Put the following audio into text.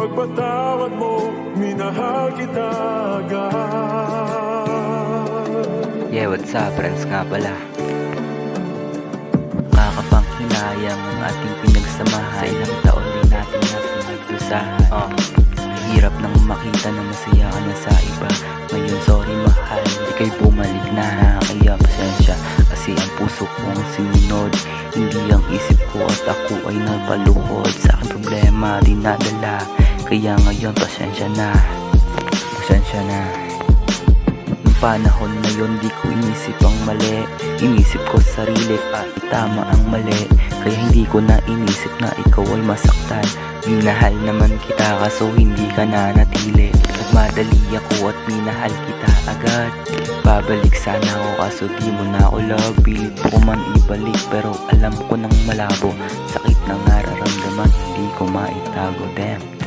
ipagpatawad mo Minahal kita agad. Yeah, what's up, friends nga pala. Nakakapanghinayang ang ating pinagsamahan Sa ilang taon din natin na pinagdusahan oh. Hirap nang makita na masaya ka na sa iba. Ngayon sorry mahal, hindi kayo bumalik na Kaya pasensya. Kasi ang puso kong sinunod Hindi ang isip ko at ako ay napaluhod Sa aking problema dinadala Kaya ngayon pasensya na. Pasensya na. Nung panahon na yon di ko inisip ang mali. Inisip ko sarili at itama ang mali. Kaya hindi ko na inisip na ikaw ay masaktan. Minahal naman kita kaso hindi ka na natili Nagmadali ako at minahal kita agad. Babalik sana ako kaso di mo na ako love. Pilit ko man ibalik pero alam ko nang malabo. Sakit ng nararamdaman hindi ko maitago Damn